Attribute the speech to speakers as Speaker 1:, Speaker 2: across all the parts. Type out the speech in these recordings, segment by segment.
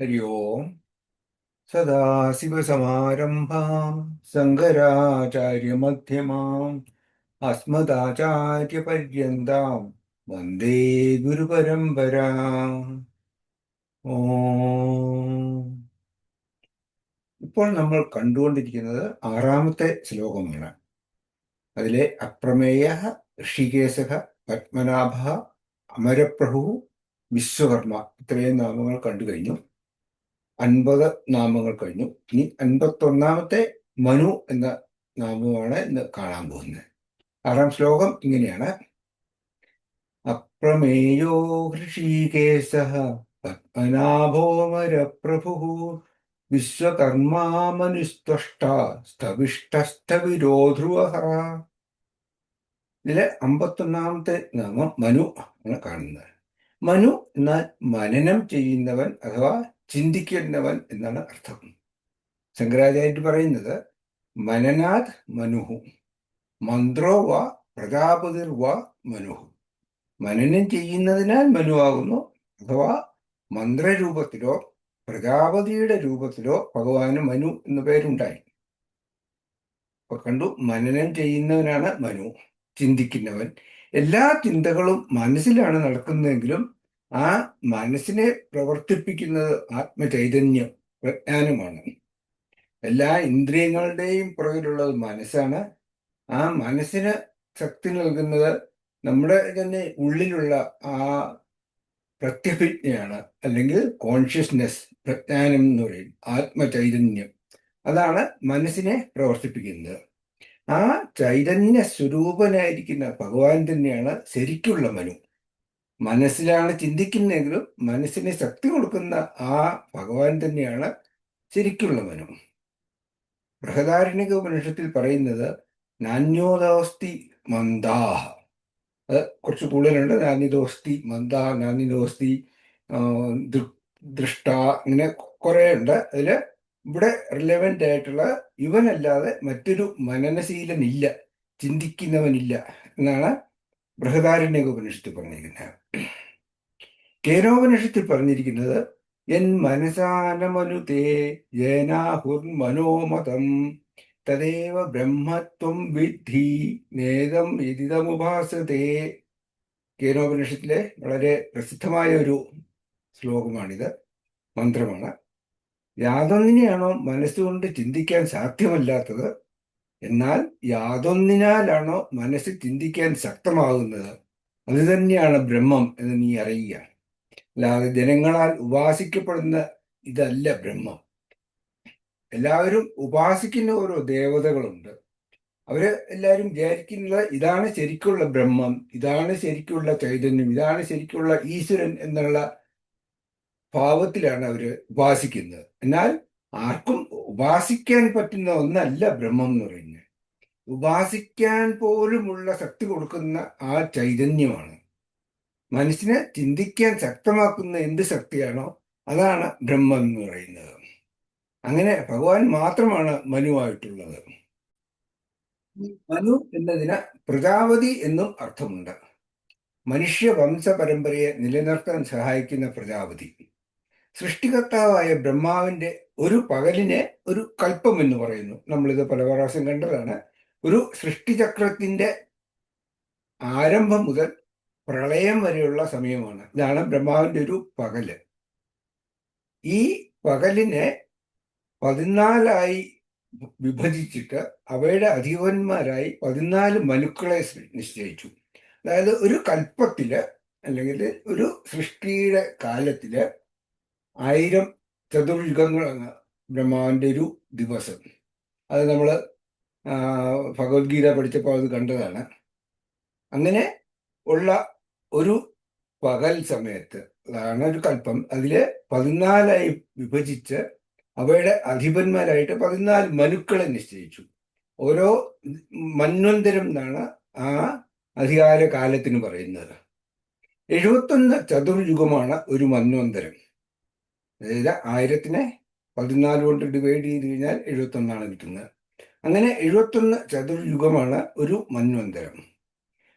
Speaker 1: हरि ओम् सदाशिवसमारम्भाम् शङ्कराचार्यमध्यमाम् अस्मदाचार्यपर्यन्ताम् वन्दे ഗുരുപരമ്പരാം ഓം ഇപ്പോൾ നമ്മൾ കണ്ടുകൊണ്ടിരിക്കുന്നത് ആറാമത്തെ ശ്ലോകമാണ് അതിലെ അപ്രമേയ ഋഷികേശ പത്മനാഭ അമരപ്രഭു വിശ്വകർമ്മ ഇത്രയും നാമങ്ങൾ കണ്ടു കഴിഞ്ഞു അൻപത് നാമങ്ങൾ കഴിഞ്ഞു. ഇനി അൻപത്തൊന്നാമത്തെ മനു എന്ന നാമമാണ് ഇന്ന് കാണാൻ പോകുന്നത്. ആറാം ശ്ലോകം ഇങ്ങനെയാണ്. അപ്രമേയോ ഋഷികേശ പത്മനാഭോമരപ്രഭു സ്ഥവിഷ്ടസ്ഥവിരോ ധ്രുവ ഇതിലെ അമ്പത്തൊന്നാമത്തെ നാമം മനു ആണ് കാണുന്നത്. മനു എന്നാൽ മനനം ചെയ്യുന്നവൻ അഥവാ ചിന്തിക്കുന്നവൻ എന്നാണ് അർത്ഥം. ശങ്കരാചാര്യ പറയുന്നത് മനനാഥ് മനുഹു മന്ത്രോ വ പ്രജാപതിർ വ മനുഹു. മനനം ചെയ്യുന്നതിനാൽ മനുവാകുന്നു അഥവാ മന്ത്രരൂപത്തിലോ പ്രജാപതിയുടെ രൂപത്തിലോ ഭഗവാന് മനു എന്ന പേരുണ്ടായി. അപ്പൊ കണ്ടു മനനം ചെയ്യുന്നവനാണ് മനു ചിന്തിക്കുന്നവൻ. എല്ലാ ചിന്തകളും മനസ്സിലാണ് നടക്കുന്നതെങ്കിലും ആ മനസ്സിനെ പ്രവർത്തിപ്പിക്കുന്നത് ആത്മചൈതന്യം പ്രജ്ഞാനമാണ്. എല്ലാ ഇന്ദ്രിയങ്ങളുടെയും പുറകിലുള്ളത് മനസ്സാണ്. ആ മനസ്സിന് ശക്തി നൽകുന്നത് നമ്മുടെ തന്നെ ഉള്ളിലുള്ള ആ പ്രത്യഭിജ്ഞയാണ് അല്ലെങ്കിൽ കോൺഷ്യസ്നെസ് പ്രജ്ഞാനം എന്ന് പറയും ആത്മചൈതന്യം. അതാണ് മനസ്സിനെ പ്രവർത്തിപ്പിക്കുന്നത്. ആ ചൈതന്യ സ്വരൂപനായിരിക്കുന്ന ഭഗവാൻ തന്നെയാണ് ശരിക്കുള്ള മനു. മനസ്സിലാണ് ചിന്തിക്കുന്നതെങ്കിലും മനസ്സിന് ശക്തി കൊടുക്കുന്ന ആ ഭഗവാൻ തന്നെയാണ് ശരിക്കുള്ള മനു ബൃഹദാരണ്യക ഉപനിഷത്തിൽ പറയുന്നത് നാന്യോദോസ്തി മന്ദാഹ. അത് കുറച്ച് കൂടുതലുണ്ട്. നാന്യദോസ്തി മന്ദാഹ നാന്യദോസ്തി ദൃഷ്ട ഇങ്ങനെ കുറേ ഉണ്ട് അതിൽ ഇവിടെ റിലവന്റ് ആയിട്ടുള്ള ഇവനല്ലാതെ മറ്റൊരു മനനശീലനില്ല ചിന്തിക്കുന്നവനില്ല എന്നാണ് ബൃഹദാരണ്യക ഉപനിഷത്തിൽ പറഞ്ഞിരിക്കുന്നത്. കേനോപനിഷത്തിൽ പറഞ്ഞിരിക്കുന്നത് എൻ മനസാനമനുതേ ജേനാഹുർ മനോമതം തദേവ ബ്രഹ്മത്വം വിദ്ധി നേതം ഇതിതമുപാസതേ. കേനോപനിഷത്തിലെ വളരെ പ്രസിദ്ധമായ ഒരു ശ്ലോകമാണിത് മന്ത്രമാണ്. യാതൊന്നിനെയാണോ മനസ്സുകൊണ്ട് ചിന്തിക്കാൻ സാധ്യമല്ലാത്തത്? എന്നാൽ യാതൊന്നിനാലാണോ മനസ്സ് ചിന്തിക്കാൻ ശക്തമാകുന്നത്? അത് തന്നെയാണ് ബ്രഹ്മം എന്ന് നീ അറിയുക അല്ലാതെ ജനങ്ങളാൽ ഉപാസിക്കപ്പെടുന്ന ഇതല്ല ബ്രഹ്മം. എല്ലാവരും ഉപാസിക്കുന്ന ഓരോ ദേവതകളുണ്ട്. അവർ എല്ലാവരും വിചാരിക്കുന്നത് ഇതാണ് ശരിക്കുള്ള ബ്രഹ്മം ഇതാണ് ശരിക്കുള്ള ചൈതന്യം ഇതാണ് ശരിക്കുള്ള ഈശ്വരൻ എന്നുള്ള ഭാവത്തിലാണ് അവർ ഉപാസിക്കുന്നത്. എന്നാൽ ആർക്കും ഉപാസിക്കാൻ പറ്റുന്ന ഒന്നല്ല ബ്രഹ്മം എന്ന് പറയുന്നത്. ഉപാസിക്കാൻ പോലുമുള്ള ശക്തി കൊടുക്കുന്ന ആ ചൈതന്യമാണ്. മനസ്സിനെ ചിന്തിക്കാൻ ശക്തമാക്കുന്ന എന്ത് ശക്തിയാണോ അതാണ് ബ്രഹ്മം എന്ന് പറയുന്നത്. അങ്ങനെ ഭഗവാൻ മാത്രമാണ് മനുവായിട്ടുള്ളത്. മനു എന്നതിന് പ്രജാപതി എന്നും അർത്ഥമുണ്ട്. മനുഷ്യ വംശ പരമ്പരയെ നിലനിർത്താൻ സഹായിക്കുന്ന പ്രജാപതി. സൃഷ്ടികർത്താവായ ബ്രഹ്മാവിന്റെ ഒരു പകലിനെ ഒരു കൽപ്പം എന്ന് പറയുന്നു. നമ്മളിത് പല പ്രാവശ്യം കണ്ടതാണ്. ഒരു സൃഷ്ടിചക്രത്തിന്റെ ആരംഭം മുതൽ പ്രളയം വരെയുള്ള സമയമാണ്. ഇതാണ് ബ്രഹ്മാവിന്റെ ഒരു പകൽ. ഈ പകലിനെ പതിനാലായി വിഭജിച്ചിട്ട് അവയുടെ അധിപന്മാരായി പതിനാല് മനുക്കളെ നിശ്ചയിച്ചു. അതായത് ഒരു കൽപ്പത്തിൽ അല്ലെങ്കിൽ ഒരു സൃഷ്ടിയുടെ കാലത്തിൽ ആയിരം ചതുർയുഗങ്ങളാണ് ബ്രഹ്മാവിന്റെ ഒരു ദിവസം. അത് നമ്മൾ ഭഗവത്ഗീത പഠിച്ചപ്പോൾ അത് കണ്ടതാണ്. അങ്ങനെ ഉള്ള ഒരു പകൽ സമയത്ത് അതാണ് ഒരു കൽപ്പം അതിൽ പതിനാലായി വിഭജിച്ച് അവയുടെ അധിപന്മാരായിട്ട് പതിനാല് മനുക്കളെ നിശ്ചയിച്ചു. ഓരോ മന്വന്തരം എന്നാണ് ആ അധികാര കാലത്തിന് പറയുന്നത്. എഴുപത്തൊന്ന് ചതുർയുഗമാണ് ഒരു മന്വന്തരം. അതായത് ആയിരത്തിനെ പതിനാല് കൊണ്ട് ഡിവൈഡ് ചെയ്ത് കഴിഞ്ഞാൽ എഴുപത്തൊന്നാണ് കിട്ടുന്നത് അങ്ങനെ എഴുപത്തൊന്ന് ചതുർയുഗമാണ് ഒരു മന്വന്തരം.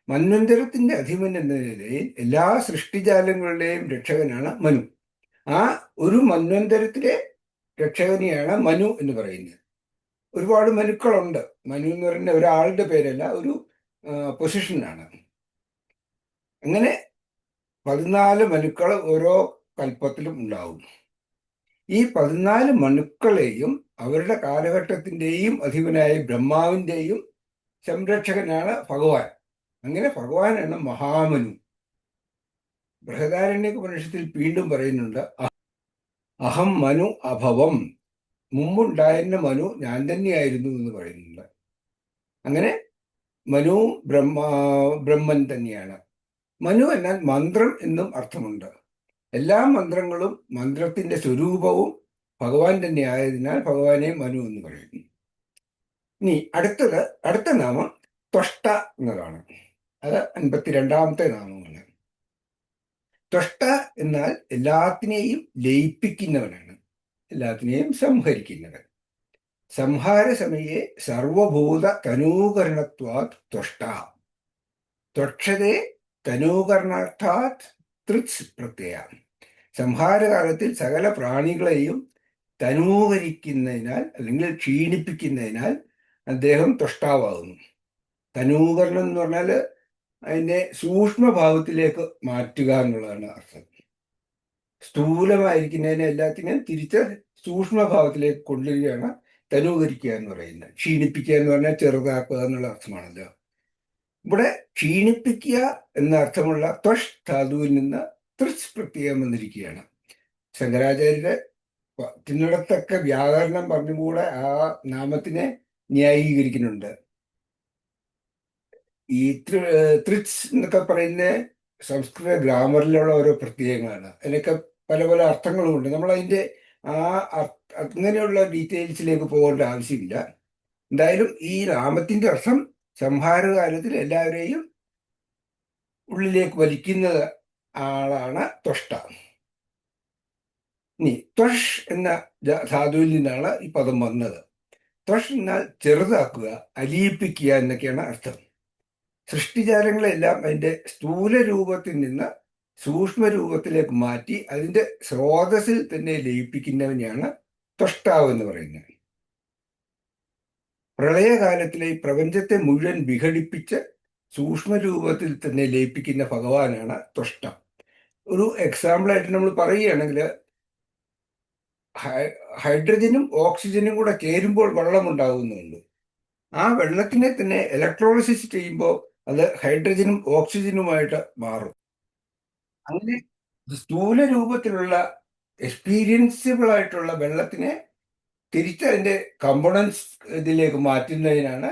Speaker 1: മന്വന്തരത്തിന്റെ അധിപൻ എന്ന നിലയിൽ എല്ലാ സൃഷ്ടിജാലങ്ങളുടെയും രക്ഷകനാണ് മനു. ആ ഒരു മന്വന്തരത്തിലെ രക്ഷകനെയാണ് മനു എന്ന് പറയുന്നത്. ഒരുപാട് മനുക്കളുണ്ട്. മനു എന്ന് പറയുന്ന ഒരാളുടെ പേരല്ല ഒരു പൊസിഷനാണ് അങ്ങനെ പതിനാല് മനുക്കൾ ഓരോ കൽപ്പത്തിലും ഉണ്ടാവും. ഈ പതിനാല് മണുക്കളെയും അവരുടെ കാലഘട്ടത്തിന്റെയും അധിപനായ ബ്രഹ്മാവിന്റെയും സംരക്ഷകനാണ് ഭഗവാൻ. അങ്ങനെ ഭഗവാനാണ് മഹാമനു. ബൃഹദാരണ്യക ഉപനിഷത്തിൽ വീണ്ടും പറയുന്നുണ്ട് അഹം മനു അഭവം. മുമ്പുണ്ടായിരുന്ന മനു ഞാൻ തന്നെയായിരുന്നു എന്ന് പറയുന്നുണ്ട്. അങ്ങനെ മനു ബ്രഹ്മ ബ്രഹ്മൻ തന്നെയാണ്. മനു എന്നാൽ മന്ത്രം എന്നും അർത്ഥമുണ്ട്. എല്ലാ മന്ത്രങ്ങളും മന്ത്രത്തിന്റെ സ്വരൂപവും ഭഗവാൻ തന്നെ ആയതിനാൽ ഭഗവാനെ മനു എന്ന് പറയുന്നു. ഇനി അടുത്തത് അടുത്ത നാമം ത്വഷ്ട എന്നതാണ്. അത് അൻപത്തിരണ്ടാമത്തെ നാമമാണ്. ത്വഷ്ട എന്നാൽ എല്ലാത്തിനെയും ലയിപ്പിക്കുന്നവനാണ്. എല്ലാത്തിനെയും സംഹരിക്കുന്നവൻ. സംഹാര സമയെ സർവഭൂത തനൂകരണത്വാത് ത്വഷ്ട. ത്വക്ഷതേ തനൂകരണാർത്ഥാത് തൃത്സ് പ്രത്യയ സംഹാരകാലത്തിൽ സകല പ്രാണികളെയും തനൂകരിക്കുന്നതിനാൽ അല്ലെങ്കിൽ ക്ഷീണിപ്പിക്കുന്നതിനാൽ അദ്ദേഹം ത്വഷ്ടാവാകുന്നു. തനൂകരണം എന്ന് പറഞ്ഞാൽ അതിനെ സൂക്ഷ്മഭാവത്തിലേക്ക് മാറ്റുക എന്നുള്ളതാണ് അർത്ഥം. സ്ഥൂലമായിരിക്കുന്നതിനെ എല്ലാത്തിനെയും തിരിച്ച് സൂക്ഷ്മഭാവത്തിലേക്ക് കൊണ്ടുവരികയാണ് തനൂകരിക്കുക എന്ന് പറയുന്നത്. ക്ഷീണിപ്പിക്കുക എന്ന് പറഞ്ഞാൽ ചെറുതാക്കുക എന്നുള്ള അർത്ഥമാണല്ലോ. ഇവിടെ ക്ഷീണിപ്പിക്കുക എന്ന അർത്ഥമുള്ള ത്വഷ് ധാതുവിൽ നിന്ന് തൃശ് പ്രത്യയം വന്നിരിക്കുകയാണ്. ശങ്കരാചാര്യരെ തിന്നിടത്തക്ക വ്യാകരണം പറഞ്ഞുകൂടെ ആ നാമത്തിനെ ന്യായീകരിക്കുന്നുണ്ട്. ഈ ത്രിച്ച് എന്നൊക്കെ പറയുന്ന സംസ്കൃത ഗ്രാമറിലുള്ള ഓരോ പ്രത്യയങ്ങളാണ്. അതിനൊക്കെ പല പല അർത്ഥങ്ങളുമുണ്ട്. നമ്മൾ അതിന്റെ ആ അങ്ങനെയുള്ള ഡീറ്റെയിൽസിലേക്ക് പോകേണ്ട ആവശ്യമില്ല. എന്തായാലും ഈ നാമത്തിന്റെ അർത്ഥം സംഹാരകാലത്തിൽ എല്ലാവരെയും ഉള്ളിലേക്ക് വലിക്കുന്ന ആളാണ് ത്വഷ്ട നീ ത്വഷ് എന്ന ധാതുവിൽ നിന്നാണ് ഈ പദം വന്നത്. ത്വഷ് എന്നാൽ ചെറുതാക്കുക അലിയിപ്പിക്കുക എന്നൊക്കെയാണ് അർത്ഥം. സൃഷ്ടിജാലങ്ങളെല്ലാം അതിന്റെ സ്ഥൂല രൂപത്തിൽ നിന്ന് സൂക്ഷ്മ രൂപത്തിലേക്ക് മാറ്റി അതിന്റെ സ്രോതസ്സിൽ തന്നെ ലയിപ്പിക്കുന്നവനെയാണ് ത്വഷ്ടാവ് എന്ന് പറയുന്നത്. പ്രളയകാലത്തിലെ ഈ പ്രപഞ്ചത്തെ മുഴുവൻ വിഘടിപ്പിച്ച് സൂക്ഷ്മ രൂപത്തിൽ തന്നെ ലയിപ്പിക്കുന്ന ഭഗവാനാണ് ത്വഷ്ട ഒരു എക്സാമ്പിളായിട്ട് നമ്മൾ പറയുകയാണെങ്കിൽ ഹൈഡ്രജനും ഓക്സിജനും കൂടെ ചേരുമ്പോൾ വെള്ളം ഉണ്ടാകുന്നുണ്ട് ആ വെള്ളത്തിനെ തന്നെ ഇലക്ട്രോളിസിസ് ചെയ്യുമ്പോൾ അത് ഹൈഡ്രജനും ഓക്സിജനുമായിട്ട് മാറും. അങ്ങനെ സ്ഥൂല രൂപത്തിലുള്ള എക്സ്പീരിയൻസിബിൾ ആയിട്ടുള്ള വെള്ളത്തിനെ തിരിച്ച് അതിന്റെ കമ്പോണൻസ് ഇതിലേക്ക് മാറ്റുന്നതിനാണ്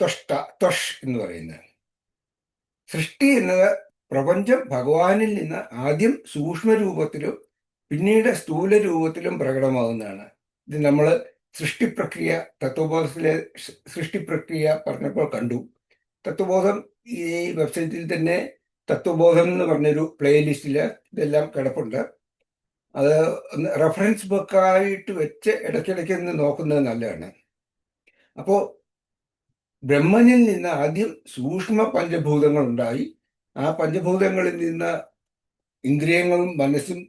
Speaker 1: ത്വഷ്ട ത്വഷ് എന്ന് പറയുന്നത്. സൃഷ്ടി എന്നത് പ്രപഞ്ചം ഭഗവാനിൽ നിന്ന് ആദ്യം സൂക്ഷ്മ രൂപത്തിലും പിന്നീട് സ്ഥൂല രൂപത്തിലും പ്രകടമാകുന്നതാണ് ഇത് നമ്മൾ സൃഷ്ടിപ്രക്രിയ തത്വബോധത്തിലെ സൃഷ്ടിപ്രക്രിയ പറഞ്ഞപ്പോൾ കണ്ടു. തത്വബോധം ഈ വെബ്സൈറ്റിൽ തന്നെ തത്വബോധം എന്ന് പറഞ്ഞൊരു പ്ലേലിസ്റ്റിൽ ഇതെല്ലാം കിടപ്പുണ്ട്. അത് റെഫറൻസ് ബുക്കായിട്ട് വെച്ച് ഇടയ്ക്കിടയ്ക്ക് നിന്ന് നോക്കുന്നത് നല്ലതാണ്. അപ്പോൾ ബ്രഹ്മനിൽ നിന്ന് ആദ്യം സൂക്ഷ്മ പഞ്ചഭൂതങ്ങൾ ഉണ്ടായി. ആ പഞ്ചഭൂതങ്ങളിൽ നിന്ന് ഇന്ദ്രിയങ്ങളും മനസ്സും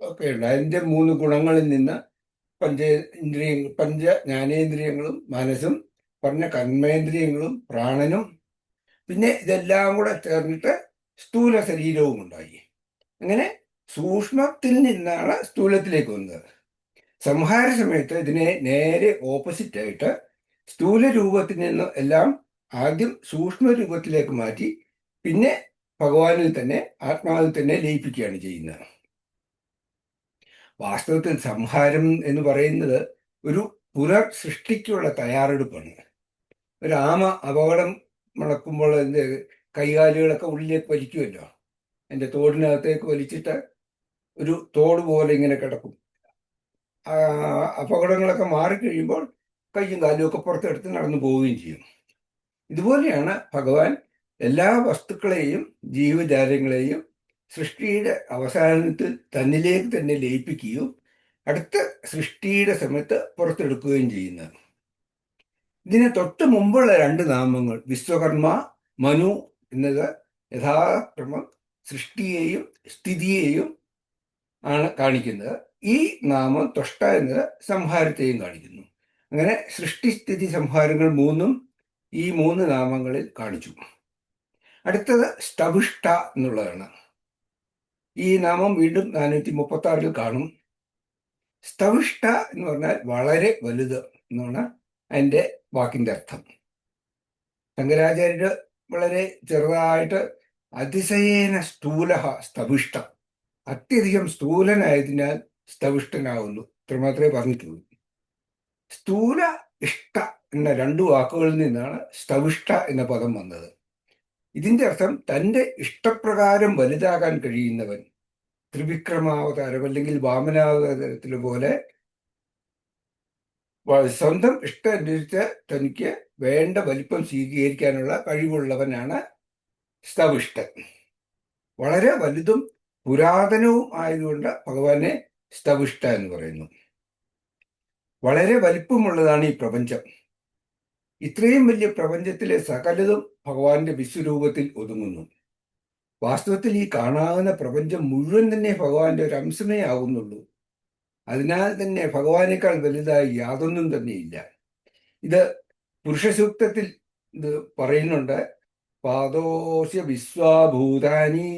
Speaker 1: ഒക്കെ ഉണ്ട്. അതിന്റെ മൂന്ന് ഗുണങ്ങളിൽ നിന്ന് പഞ്ച ഇന്ദ്രിയ പഞ്ച ജ്ഞാനേന്ദ്രിയങ്ങളും മനസ്സും പറഞ്ഞ കർമ്മേന്ദ്രിയങ്ങളും പ്രാണനും പിന്നെ ഇതെല്ലാം കൂടെ ചേർന്നിട്ട് സ്ഥൂല ശരീരവും ഉണ്ടായി. അങ്ങനെ സൂക്ഷ്മത്തിൽ നിന്നാണ് സ്ഥൂലത്തിലേക്ക് വന്നത്. സംഹാര സമയത്ത് ഇതിനെ നേരെ ഓപ്പോസിറ്റ് ആയിട്ട് സ്ഥൂല രൂപത്തിൽ നിന്ന് എല്ലാം ആദ്യം സൂക്ഷ്മ രൂപത്തിലേക്ക് മാറ്റി പിന്നെ ഭഗവാനിൽ തന്നെ ആത്മാവിൽ തന്നെ ലയിപ്പിക്കുകയാണ് ചെയ്യുന്നത്. വാസ്തവത്തിൽ സംഹാരം എന്ന് പറയുന്നത് ഒരു പുനർ സൃഷ്ടിക്കുള്ള തയ്യാറെടുപ്പാണ്. ഒരു ആമ അപകടം മുളക്കുമ്പോൾ എന്ത് കൈകാലുകളൊക്കെ ഉള്ളിലേക്ക് വലിക്കുമല്ലോ. എന്റെ തോടിനകത്തേക്ക് വലിച്ചിട്ട് ഒരു തോട് പോലെ ഇങ്ങനെ കിടക്കും. അപകടങ്ങളൊക്കെ മാറിക്കഴിയുമ്പോൾ കയ്യും കാലും ഒക്കെ പുറത്തെടുത്ത് നടന്നു പോവുകയും ചെയ്യും. ഇതുപോലെയാണ് ഭഗവാൻ എല്ലാ വസ്തുക്കളെയും ജീവജാലങ്ങളെയും സൃഷ്ടിയുടെ അവസാനത്തിൽ തന്നിലേക്ക് തന്നെ ലയിപ്പിക്കുകയും അടുത്ത സൃഷ്ടിയുടെ സമയത്ത് പുറത്തെടുക്കുകയും ചെയ്യുന്നത്. ഇതിന് തൊട്ട് മുമ്പുള്ള രണ്ട് നാമങ്ങൾ വിശ്വകർമ്മ മനു എന്നത് യഥാക്രമം സൃഷ്ടിയെയും സ്ഥിതിയെയും ആണ് കാണിക്കുന്നത്. ഈ നാമം തൊഷ്ട എന്നത് സംഹാരത്തെയും കാണിക്കുന്നു. അങ്ങനെ സൃഷ്ടിസ്ഥിതി സംഹാരങ്ങൾ മൂന്നും ഈ മൂന്ന് നാമങ്ങളിൽ കാണിച്ചു. അടുത്തത് സ്തവിഷ്ട എന്നുള്ളതാണ്. ഈ നാമം വീണ്ടും നാനൂറ്റി മുപ്പത്തി ആറിൽ കാണും. സ്തവിഷ്ട എന്ന് പറഞ്ഞാൽ വളരെ വലുത് എന്നാണ് അതിന്റെ വാക്കിന്റെ അർത്ഥം. ശങ്കരാചാര്യർ വളരെ ചെറുതായിട്ട് അതിശയേന സ്ഥൂല സ്തവിഷ്ട അത്യധികം സ്ഥൂലനായതിനാൽ സ്തവിഷ്ടനാവുന്നു ഇത്രമാത്രമേ പറഞ്ഞിട്ടുള്ളൂ. സ്ഥൂല ഇഷ്ട എന്ന രണ്ടു വാക്കുകളിൽ നിന്നാണ് സ്തവിഷ്ട എന്ന പദം വന്നത്. ഇതിന്റെ അർത്ഥം തന്റെ ഇഷ്ടപ്രകാരം വലുതാകാൻ കഴിയുന്നവൻ ത്രിവിക്രമാവതാരം അല്ലെങ്കിൽ വാമനാവതാരത്തിലെ പോലെ സ്വന്തം ഇഷ്ടം അനുസരിച്ച് തനിക്ക് വേണ്ട വലിപ്പം സ്വീകരിക്കാനുള്ള കഴിവുള്ളവനാണ് സ്തവിഷ്ടൻ വളരെ വലുതും പുരാതനവും ആയതുകൊണ്ട് ഭഗവാനെ സ്തവിഷ്ട എന്ന് പറയുന്നു. വളരെ വലിപ്പമുള്ളതാണ് ഈ പ്രപഞ്ചം. ഇത്രയും വലിയ പ്രപഞ്ചത്തിലെ സകലതും ഭഗവാന്റെ വിശ്വരൂപത്തിൽ ഒതുങ്ങുന്നു. വാസ്തവത്തിൽ ഈ കാണാവുന്ന പ്രപഞ്ചം മുഴുവൻ തന്നെ ഭഗവാന്റെ ഒരു അംശമേ ആകുന്നുള്ളൂ അതിനാൽ തന്നെ ഭഗവാനേക്കാൾ വലുതായി യാതൊന്നും തന്നെയില്ല. ഇത് പുരുഷസൂക്തത്തിൽ ഇത് പറയുന്നുണ്ട് പാദോസ്യ വിശ്വാഭൂതാനി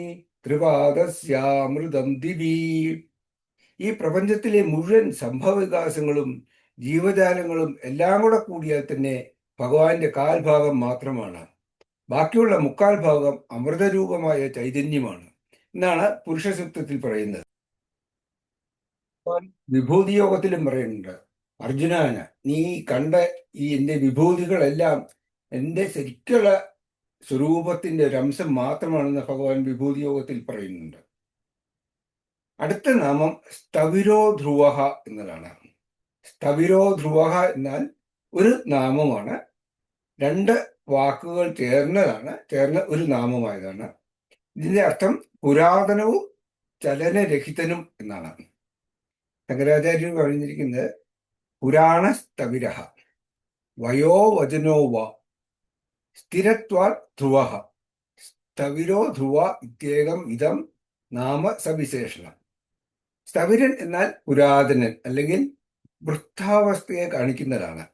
Speaker 1: ത്രിപാദസ്യാമൃതം ദിവി. ഈ പ്രപഞ്ചത്തിലെ മുഴുവൻ സംഭവവികാസങ്ങളും ജീവജാലങ്ങളും എല്ലാം കൂടെ കൂടിയാൽ തന്നെ ഭഗവാന്റെ കാൽഭാഗം മാത്രമാണ്. ബാക്കിയുള്ള മുക്കാൽ ഭാഗം അമൃതരൂപമായ ചൈതന്യമാണ് എന്നാണ് പുരുഷസൂക്തത്തിൽ പറയുന്നത്. വിഭൂതി യോഗത്തിലും പറയുന്നുണ്ട് അർജുനാന നീ കണ്ട ഈ എന്റെ വിഭൂതികളെല്ലാം എന്റെ ശരിക്കുള്ള സ്വരൂപത്തിന്റെ ഒരു അംശം മാത്രമാണെന്ന് ഭഗവാൻ വിഭൂതിയോഗത്തിൽ പറയുന്നുണ്ട്. അടുത്ത നാമം സ്തവിരോ ധ്രുവ എന്നതാണ്. സ്തവിരോ ധ്രുവ എന്നാൽ ഒരു നാമമാണ്. രണ്ട് വാക്കുകൾ ചേർന്നതാണ് ചേർന്ന ഒരു നാമമായതാണ്. ഇതിന്റെ അർത്ഥം പുരാതനവും ചലനരഹിതനും എന്നാണ്. ശങ്കരാചാര്യർ പറഞ്ഞിരിക്കുന്നത് പുരാണ സ്തവിരഹ വയോവചനോ വ സ്ഥിരത്വാ ധ്രുവ. സ്ഥവിരോ ധ്രുവ ഇത്യേകം ഇതം നാമ സവിശേഷണം. സ്ഥവിരൻ എന്നാൽ പുരാതനൻ അല്ലെങ്കിൽ വൃദ്ധാവസ്ഥയെ കാണിക്കുന്നതാണ്.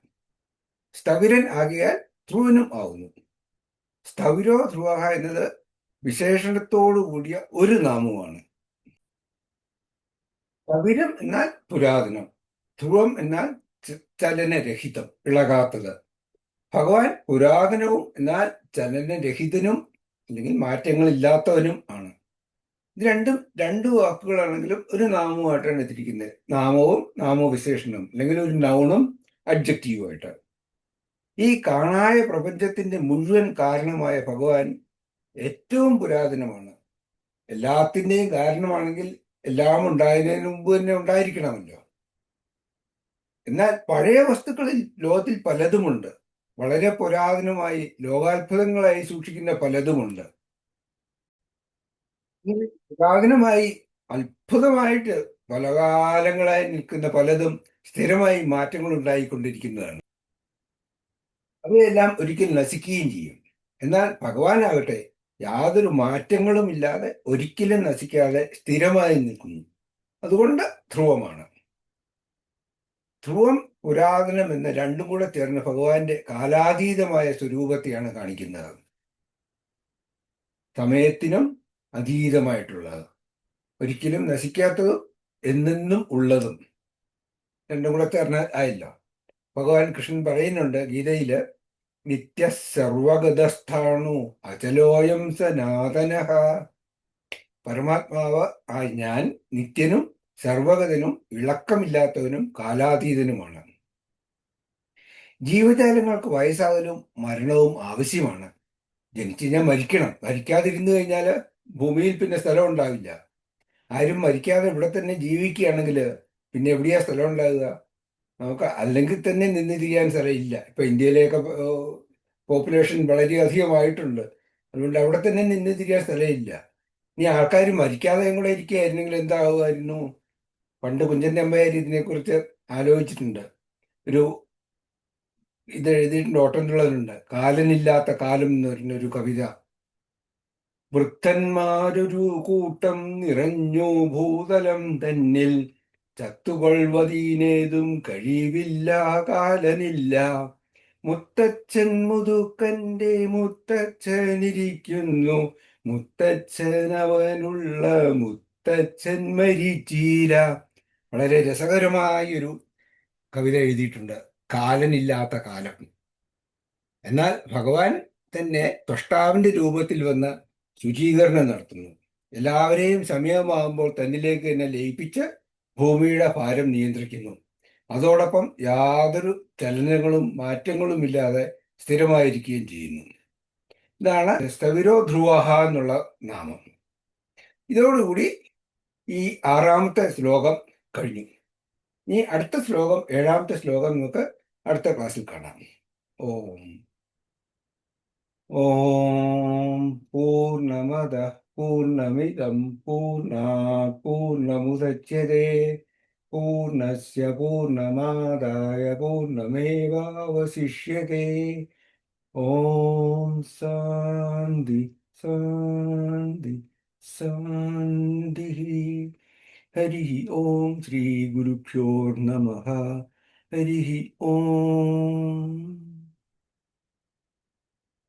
Speaker 1: സ്ഥവിരൻ ആകിയാൽ ധ്രുവനും ആവുന്നു. സ്ഥവിരോ ധ്രുവ എന്നത് വിശേഷണത്തോടു കൂടിയ ഒരു നാമമാണ് സ്ഥവിരം എന്നാൽ പുരാതനം. ധ്രുവം എന്നാൽ ചലനരഹിതം ഇളകാത്തത്. ഭഗവാൻ പുരാതനവും എന്നാൽ ചലനരഹിതനും അല്ലെങ്കിൽ മാറ്റങ്ങളില്ലാത്തവനും ആണ്. ഇത് രണ്ടും രണ്ട് വാക്കുകളാണെങ്കിലും ഒരു നാമവുമായിട്ടാണ് എത്തിയിരിക്കുന്നത്. നാമവും നാമവിശേഷണവും അല്ലെങ്കിൽ ഒരു നൗണും അഡ്ജക്റ്റീവുമായിട്ട് ഈ കാണായ പ്രപഞ്ചത്തിന്റെ മുഴുവൻ കാരണമായ ഭഗവാൻ ഏറ്റവും പുരാതനമാണ്. എല്ലാത്തിന്റെയും കാരണമാണെങ്കിൽ എല്ലാം ഉണ്ടായതിനു മുമ്പ് തന്നെ ഉണ്ടായിരിക്കണമല്ലോ. എന്നാൽ പഴയ വസ്തുക്കളിൽ ലോകത്തിൽ പലതുമുണ്ട്. വളരെ പുരാതനമായി ലോകാത്ഭുതങ്ങളായി സൂക്ഷിക്കുന്ന പലതുമുണ്ട്. പുരാതനമായി അത്ഭുതമായിട്ട് പല കാലങ്ങളായി നിൽക്കുന്ന പലതും സ്ഥിരമായി മാറ്റങ്ങൾ ഉണ്ടായിക്കൊണ്ടിരിക്കുന്നതാണ് അവയെല്ലാം ഒരിക്കൽ നശിക്കുകയും ചെയ്യും. എന്നാൽ ഭഗവാനാകട്ടെ യാതൊരു മാറ്റങ്ങളും ഇല്ലാതെ ഒരിക്കലും നശിക്കാതെ സ്ഥിരമായി നിൽക്കുന്നു. അതുകൊണ്ട് ധ്രുവമാണ്. ധ്രുവം പുരാതനം എന്ന രണ്ടും കൂടെ ചേർന്ന് ഭഗവാന്റെ കാലാതീതമായ സ്വരൂപത്തെയാണ് കാണിക്കുന്നത്. സമയത്തിനും അതീതമായിട്ടുള്ളത്. ഒരിക്കലും നശിക്കാത്തതും എന്നെന്നും ഉള്ളതും രണ്ടും കൂടെ ചേർന്ന് ആയില്ല. ഭഗവാൻ കൃഷ്ണൻ പറയുന്നുണ്ട് ഗീതയിൽ നിത്യ സർവഗതസ്ഥാണു അചലോയം സനാതന. പരമാത്മാവ് ആ ഞാൻ നിത്യനും സർവഗതനും ഇളക്കമില്ലാത്തവനും കാലാതീതനുമാണ്. ജീവജാലങ്ങൾക്ക് വയസ്സാകലും മരണവും ആവശ്യമാണ്. ജനിച്ചു ഞാൻ മരിക്കണം. മരിക്കാതിരുന്നു കഴിഞ്ഞാൽ ഭൂമിയിൽ പിന്നെ സ്ഥലം ഉണ്ടാവില്ല. ആരും മരിക്കാതെ ഇവിടെ തന്നെ ജീവിക്കുകയാണെങ്കിൽ പിന്നെ എവിടെയാ സ്ഥലം ഉണ്ടാകുക നമുക്ക് അല്ലെങ്കിൽ തന്നെ നിന്ന് തിരിയാൻ സ്ഥലമില്ല. ഇപ്പൊ ഇന്ത്യയിലെയൊക്കെ പോപ്പുലേഷൻ വളരെയധികമായിട്ടുണ്ട് അതുകൊണ്ട് അവിടെ തന്നെ നിന്ന് സ്ഥലമില്ല. ഇനി ആൾക്കാർ മരിക്കാതെ കൂടെ ഇരിക്കുകയായിരുന്നെങ്കിൽ എന്താകുമായിരുന്നു പണ്ട് കുഞ്ചന്റെ അമ്മയാർ ഇതിനെക്കുറിച്ച് ആലോചിച്ചിട്ടുണ്ട്. ഒരു ഇത് എഴുതിയിട്ടുണ്ട് ഓട്ടംതുള്ളലുണ്ട് കാലനില്ലാത്ത കാലം എന്ന് പറയുന്ന ഒരു കവിത. വൃദ്ധന്മാരൊരു കൂട്ടം നിറഞ്ഞു ഭൂതലം തന്നിൽ. ചത്തുകൊൾവതീനേതും കഴിവില്ല കാലനില്ല. മുത്തച്ഛൻ മുതുക്കന്റെ മുത്തച്ഛനിരിക്കുന്നു. മുത്തച്ഛൻ അവനുള്ള മുത്തച്ഛൻ മരിച്ചീര. വളരെ രസകരമായൊരു കവിത എഴുതിയിട്ടുണ്ട്. കാലനില്ലാത്ത കാലം. എന്നാൽ ഭഗവാൻ തന്നെ ത്വഷ്ടാവിന്റെ രൂപത്തിൽ വന്ന് ശുചീകരണം നടത്തുന്നു. എല്ലാവരെയും സമയമാകുമ്പോൾ തന്നിലേക്ക് തന്നെ ലയിപ്പിച്ച് ഭൂമിയുടെ ഭാരം നിയന്ത്രിക്കുന്നു. അതോടൊപ്പം യാതൊരു ചലനങ്ങളും മാറ്റങ്ങളും ഇല്ലാതെ സ്ഥിരമായിരിക്കുകയും ചെയ്യുന്നു. ഇതാണ് സ്ഥവിരോ ധ്രുവഹ എന്നുള്ള നാമം. ഇതോടുകൂടി ഈ ആറാമത്തെ ശ്ലോകം കഴിഞ്ഞു ഇനി അടുത്ത ശ്ലോകം ഏഴാമത്തെ ശ്ലോകം നമുക്ക് അടുത്ത ക്ലാസ്സിൽ കാണാം ഓം ഓം പൂർണ്ണമദ പൂർണ്ണമിദം പൂർണ്ണാത് പൂർണ്ണമുദച്യത്തെ പൂർണ്ണസ്യ പൂർണ്ണമാദായ പൂർണ്ണമേവാവശിഷ്യത്തെ ഓം ശാന്തി ശാന്തി ശാന്തി हरि हरिः श्री श्रीगुरुभ्यो नमः। हरिः ॐ